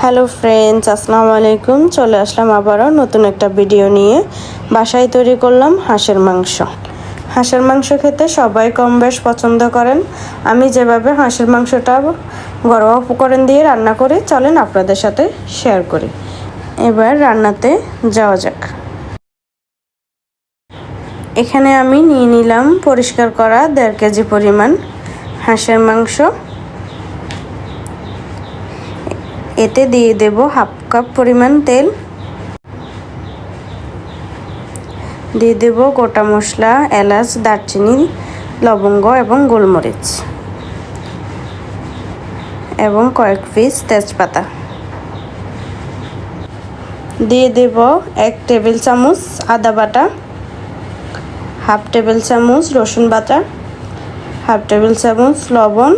Hello friends আসসালামু আলাইকুম চলে আসলাম আবারও নতুন একটা ভিডিও নিয়ে। বাসায় তৈরি করলাম হাঁসের মাংস। হাঁসের মাংস খেতে সবাই কম বেশ পছন্দ করেন। আমি যেভাবে হাঁসের মাংসটা ঘরোয়া উপকরণ দিয়ে রান্না করে, চলেন আপনাদের সাথে শেয়ার করি। এবার রান্নাতে যাওয়া যাক। এখানে আমি নিয়ে নিলাম পরিষ্কার করা দেড় কেজি পরিমাণ হাঁসের মাংস। এতে দিয়ে দেব হাফ কাপ পরিমাণ তেল। দিয়ে দেব গোটা মশলা, এলাচ, দারচিনি, লবঙ্গ এবং গোলমরিচ এবং কয়েক পিস তেজপাতা। দিয়ে দেব এক টেবিল চামচ আদা বাটা, হাফ টেবিল চামচ রসুন বাটা, হাফ টেবিল চামচ লবণ।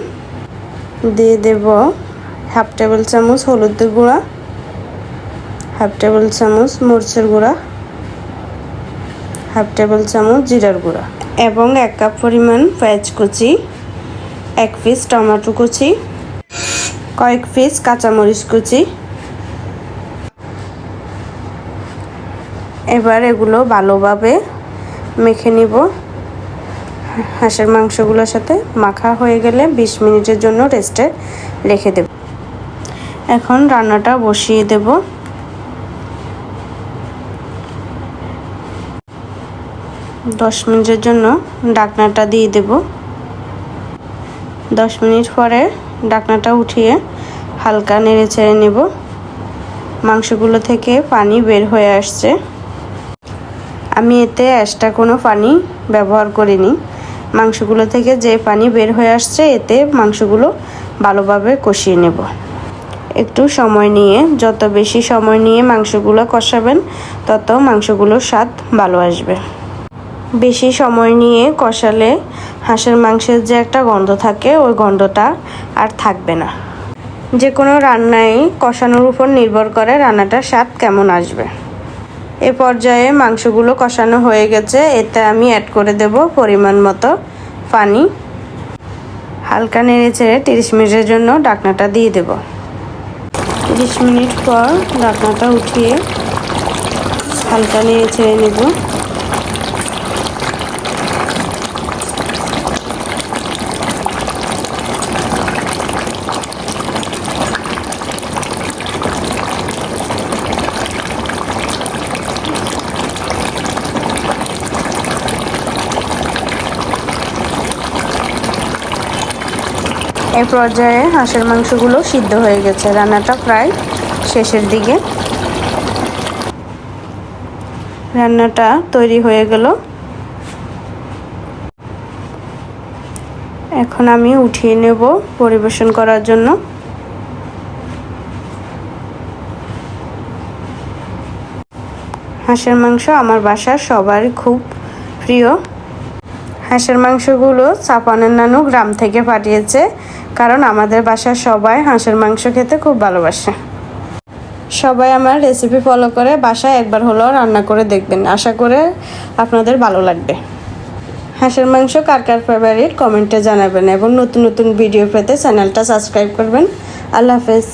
দিয়ে দেব হাফ টেবিল চামচ হলুদের গুঁড়া, হাফ টেবিল চামচ মরিচের গুঁড়া, হাফ টেবিল চামচ জিরার গুঁড়া এবং এক কাপ পরিমাণ পেঁয়াজ কুচি, এক পিস টমেটো কুচি, কয়েক পিস কাঁচামরিচ কুচি। এবার এগুলো ভালোভাবে মেখে নিব। হাঁসের মাংসগুলোর সাথে মাখা হয়ে গেলে বিশ মিনিটের জন্য রেস্টে রেখে দেব। এখন রান্নাটা বসিয়ে দেব। দশ মিনিটের জন্য ডাকনাটা দিয়ে দেব। দশ মিনিট পরে ডাকনাটা উঠিয়ে হালকা নেড়ে ছেড়ে নেব। মাংসগুলো থেকে পানি বের হয়ে আসছে। আমি এতে এক্সট্রা কোনো পানি ব্যবহার করিনি। মাংসগুলো থেকে যে পানি বের হয়ে আসছে, এতে মাংসগুলো ভালোভাবে কষিয়ে নেব। একটু সময় নিয়ে, যত বেশি সময় নিয়ে মাংসগুলো কষাবেন, তত মাংসগুলোর স্বাদ ভালো আসবে। বেশি সময় নিয়ে কষালে হাঁসের মাংসের যে একটা গন্ধ থাকে, ওই গন্ধটা আর থাকবে না। যে কোনো রান্নায় কষানোর উপর নির্ভর করে রান্নাটার স্বাদ কেমন আসবে। এ পর্যায়ে মাংসগুলো কষানো হয়ে গেছে, এতে আমি অ্যাড করে দেব পরিমাণ মতো পানি। হালকা নেড়ে ছেড়ে তিরিশ মিনিটের জন্য ডাকনাটা দিয়ে দেব। তিরিশ মিনিট পর রান্নাটা উঠিয়ে হালকা নিয়ে ছেড়ে নেব। এই পর্যায়ে হাঁসের মাংসগুলো সিদ্ধ হয়ে গেছে। রান্নাটা প্রায় শেষের দিকে। রান্নাটা তৈরি হয়ে গেল। এখন আমি উঠিয়ে নেব পরিবেশন করার জন্য। হাঁসের মাংস আমার বাসার সবার খুব প্রিয়। হাঁসের মাংসগুলো চাপানের নানু গ্রাম থেকে পাঠিয়েছে, কারণ আমাদের বাসায় সবাই হাঁসের মাংস খেতে খুব ভালোবাসে। সবাই আমার রেসিপি ফলো করে বাসায় একবার হলেও রান্না করে দেখবেন। আশা করে আপনাদের ভালো লাগবে। হাঁসের মাংস কার কার ফেভারিট কমেন্টে জানাবেন এবং নতুন নতুন ভিডিও পেতে চ্যানেলটা সাবস্ক্রাইব করবেন। আল্লাহ হাফেজ।